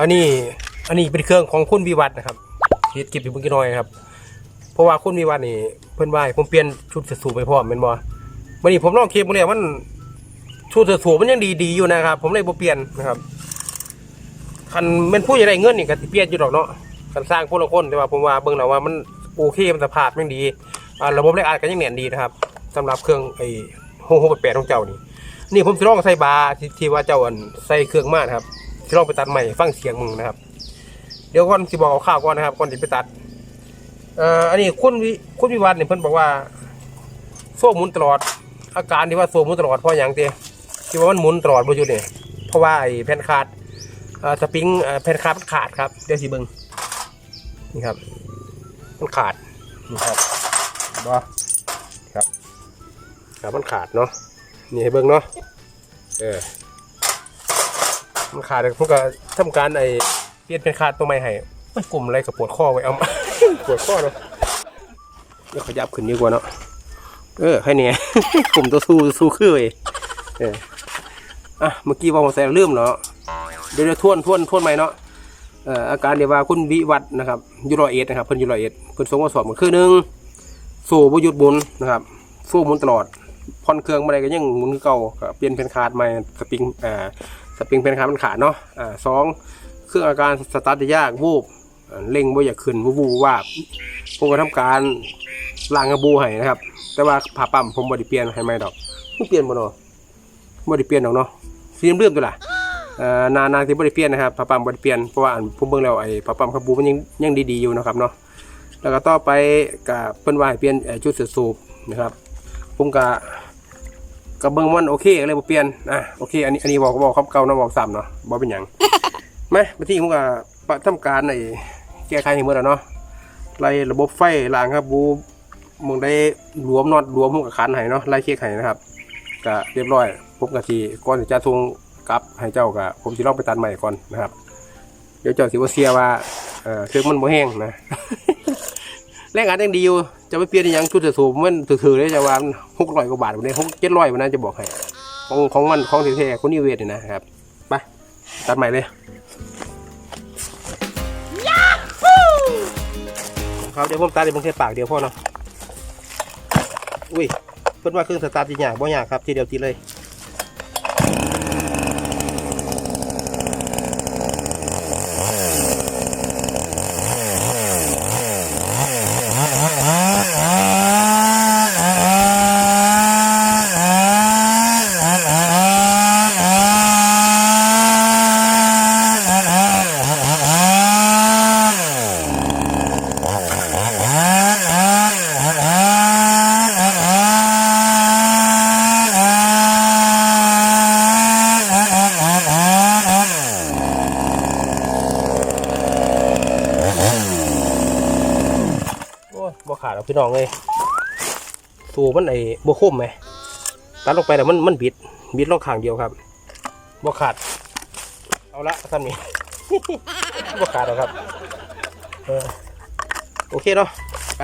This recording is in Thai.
อันนี้อันนี้เป็นเครื่องของคุณวิวัฒน์นะครับเฮ็ดเก็บอยู่เพิ่งกี่น้อยครับ เพราะว่าคุณวิวัฒน์นี่เพิ่นว่าให้ผมเปลี่ยนชุดสูบไปพร้อมแม่นบ่วันนี้ผมลองเก็บมื้อนี้มันชุดสูบมันยังดีๆอยู่นะครับ ผมเลยบ่เปลี่ยนนะครับคันแม่นผู้ใหญ่ได้เงินนี่ก็สิเปลี่ยนอยู่ดอกเนาะคันสร้างคนละคนแต่ว่าผมว่าเบิ่งแล้วว่ามันโอเคมันสภาพยังดีอ่าระบบแรงอัดก็ยังแน่นดีนะครับสำหรับเครื่องไอ้6688ของเจ้านี่นี่ผมสิลองใส่บาที่ที่ว่าเจ้าอันใส่เครื่องมานะครับ สิลองไปตัดใหม่ฟังเสียงมึงนะครับ เดี๋ยวก่อนสิบอกเอาข้าวก่อนนะครับก่อนที่ไปตัดเอ่ออันนี้คุณวิคุณวิวัฒน์เนี่ยเพิ่นบอกว่าโซ่หมุนตลอด อาการที่ว่าโซ่หมุนตลอดเพราะอย่างเดียวที่ว่ามันหมุนตลอดบ่อยู่เนี่ยเพราะว่าไอ้แผ่นขาดเอ่อสปริงเอ่อแผ่นขาดมันขาดครับเดี๋ยวสิเบิ่งนี่ครับมันขาดนี่ครับบ่ครับครับมันขาดเนาะนี่ให้เบิ่งเนาะเออ มันขาดเลยผมก็ทำการไอ้เปลี่ยนเป็นขาดตัวใหม่ให้โอ้ยกลุ่มอะไรกับปวดข้อไว้เอามาปวดข้อเนาะเดี๋ยวขยับขึ้นดีกว่าเนาะเออแค่นี้กลุ่มตัวสู้สู้คือเว้ยเอออะเมื่อกี้ว่าผมใส่ลืมเนาะเดี๋ยวเดี๋ยวทวนทวนทวนใหม่เนาะเอ่ออาการเดี๋ยวว่าคุณวิวัฒน์นะครับยูโรเอ็ดนะครับเพิ่นยูโรเอ็ดเพิ่นส่งมาสอบเมื่อคืนหนึ่งสู้บ่หยุดหมุนนะครับสู้มุนตลอดผ่อนเครื่องมาได้ก็ยังมุนเก่าเปลี่ยนเพนคาร์ดใหม่สปริงอ่า สปริงเพนคาร์ดมันขาดเนาะอ่าสองเครื่องอาการสตาร์ทยากวูบเร่งบ่อยากขึ้นวูบวูบวาบผมก็ทำการล้างกระบูให้นะครับ แต่ว่าผ่าปั๊มผมบ่ได้เปลี่ยนให้ใหม่ดอกไม่เปลี่ยนบ่เนาะบ่ได้เปลี่ยนดอกเนาะสีเลื่อมตัวล่ะอ่อนานานที่บริเปลี่ยนนะครับปลาปั๊มบริเปลี่ยนเพราะว่าอันผมเบิ่งแล้วไอ้ปลาปั๊มคาบูมันยังยังดีๆอยู่นะครับเนาะแล้วก็ต่อไปกับเพิ่นว่าให้เปลี่ยนชุดเสือสูบนะครับผมก็ ก็เบิ่งมันโอเคก็เลยบ่เปลี่ยนอะโอเคอันนี้อันนี้บอกบอกคำเก่าเนาะบอกซ้ำเนาะบ่เป็นหยังไมไปที่ผมก็ปะทำการไอ้แก้ไขให้หมดแล้วเนาะไล่ระบบไฟล้างครับบูมึงได้รวมน็อตรวมผมกับขันให้เนาะไล่เช็คให้นะครับก็เรียบร้อยผมก็สิก่อนจะส่งกลับให้เจ้ากับผมสิลองไปตัดใหม่ก่อนนะครับ เดี๋ยวเจ้าสิว่าเสียว่าเออเครื่องมันบ่แห้งนะ แรงอัดยังดีอยู่จะไปเปลี่ยนอหยังชุดสูบมันถือๆเลยจะว่าหกร้อยกว่าบาทวันนี้หกเจ็ดร้อยวันนั้นจะบอกให้ของของมันของแท้ๆคนนิเวศเนี่ยนะครับไปตัดใหม่เลยครับเดี๋ยวผมตัดเดี๋ยวผมแค่ปากเดียวพ่อเนาะอุ้ยเพิ่นว่าเครื่องสตาร์ทจริงอย่างบ่ยากครับทีเดียวทีเลย บ่ขาดเอาพี่น้องเลยสูมันไอ้บ่คมไหมตัดลงไปแล้วมันมันบิด บิดลงข้างเดียวครับบ่ขาด เอาละทำนี้บ่ขาดแล้วครับเออโอเคเนาะไป